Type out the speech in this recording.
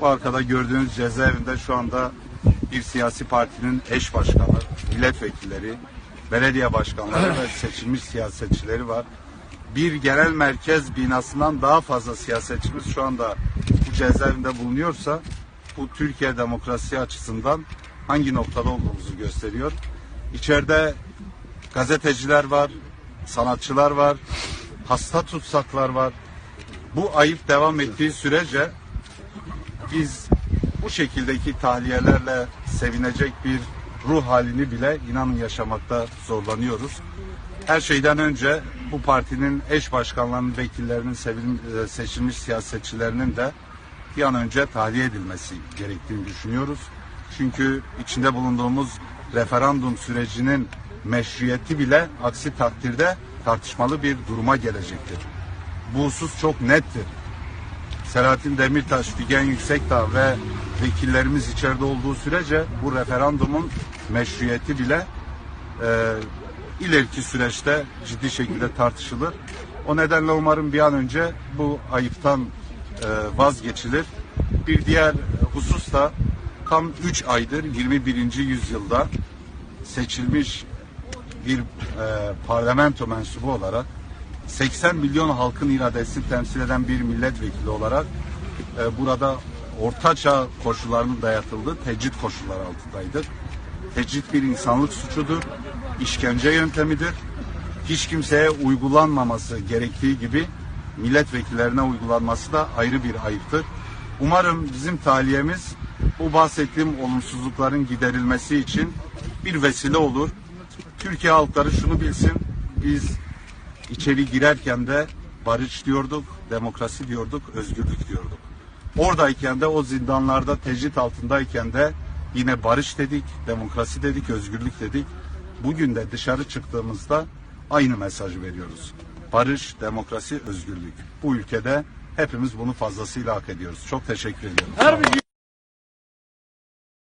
Bu arkada gördüğünüz cezaevinde şu anda bir siyasi partinin eş başkanı, milletvekilleri, belediye başkanları ve seçilmiş siyasetçileri var. Bir genel merkez binasından daha fazla siyasetçimiz şu anda bu cezaevinde bulunuyorsa bu Türkiye demokrasi açısından hangi noktada olduğumuzu gösteriyor. İçeride gazeteciler var, sanatçılar var, hasta tutsaklar var. Bu ayıp devam ettiği sürece biz bu şekildeki tahliyelerle sevinecek bir ruh halini bile inanın yaşamakta zorlanıyoruz. Her şeyden önce bu partinin eş başkanlarının, vekillerinin, e, seçilmiş siyasetçilerinin de bir an önce tahliye edilmesi gerektiğini düşünüyoruz. Çünkü içinde bulunduğumuz referandum sürecinin meşruiyeti bile aksi takdirde tartışmalı bir duruma gelecektir. Bu husus çok nettir. Selahattin Demirtaş, Figen Yüksekdağ ve vekillerimiz içeride olduğu sürece bu referandumun meşruiyeti bile e, ileriki süreçte ciddi şekilde tartışılır. O nedenle umarım bir an önce bu ayıptan e, vazgeçilir. Bir diğer husus da tam 3 aydır 21. yüzyılda seçilmiş bir e, parlamento mensubu olarak 80 milyon halkın iradesini temsil eden bir milletvekili olarak e, burada ortaçağ koşullarının dayatıldığı tecrit koşulları altındaydık. Tecrit bir insanlık suçudur, işkence yöntemidir. Hiç kimseye uygulanmaması gerektiği gibi milletvekillerine uygulanması da ayrı bir ayıptır. Umarım bizim taliyemiz bu bahsettiğim olumsuzlukların giderilmesi için bir vesile olur. Türkiye halkları şunu bilsin, biz içeri girerken de barış diyorduk, demokrasi diyorduk, özgürlük diyorduk. Oradayken de o zindanlarda tecrit altındayken de yine barış dedik, demokrasi dedik, özgürlük dedik. Bugün de dışarı çıktığımızda aynı mesajı veriyoruz. Barış, demokrasi, özgürlük. Bu ülkede hepimiz bunu fazlasıyla hak ediyoruz. Çok teşekkür ediyorum. Her